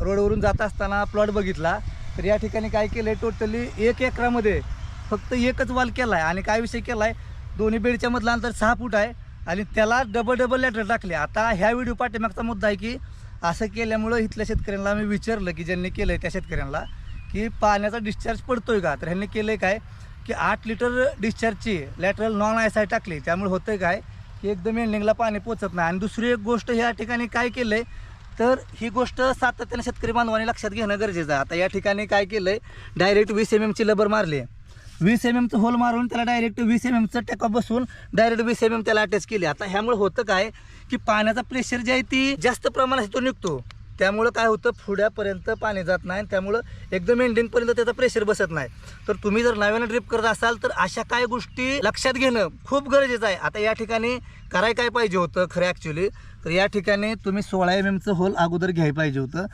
रोडवरून जात असताना प्लॉट बघितला. तर या ठिकाणी काय केलंय टोटली एक एकरामध्ये फक्त एकच वाल केला आहे आणि काय विषय केलाय दोन्ही बेडच्या मधला अंतर सहा फूट आहे आणि त्याला डबल डबल लॅटर टाकले. आता ह्या व्हिडिओ पाठीमागचा मुद्दा आहे की असं केल्यामुळं इथल्या शेतकऱ्यांना मी विचारलं की ज्यांनी केलंय त्या शेतकऱ्यांना की पाण्याचा डिस्चार्ज पडतोय का? तर ह्यांनी केलंय काय की आठ लिटर डिस्चार्जची लॅटरल नॉन आय साय टाकली. त्यामुळे होतंय काय की एकदम एंडिंगला पाणी पोचत नाही. आणि दुसरी एक गोष्ट ह्या ठिकाणी काय केलंय तर ही गोष्ट सातत्याने शेतकरी बांधवाने लक्षात घेणं गरजेचं आहे. आता या ठिकाणी काय केलंय? डायरेक्ट वीस एम एमची लबर मारली वीस एम एमचं होल मारून त्याला डायरेक्ट वीस एम एमचं टेकअप बसून डायरेक्ट वीस एम एम त्याला अटॅच केली. आता ह्यामुळे होतं काय? की पाण्याचा प्रेशर जे आहे ती जास्त प्रमाणात तो निघतो. त्यामुळं काय होतं पुढ्यापर्यंत पाणी जात नाही त्यामुळं एकदम एंडिंगपर्यंत त्याचा प्रेशर बसत नाही. तर तुम्ही जर नव्यानं ड्रिप करत असाल तर अशा काय गोष्टी लक्षात घेणं खूप गरजेचं आहे. आता या ठिकाणी कराय काय पाहिजे होतं खरं ॲक्च्युली तर या ठिकाणी तुम्ही सोळा एम एमचं होल अगोदर घ्यायला पाहिजे होतं.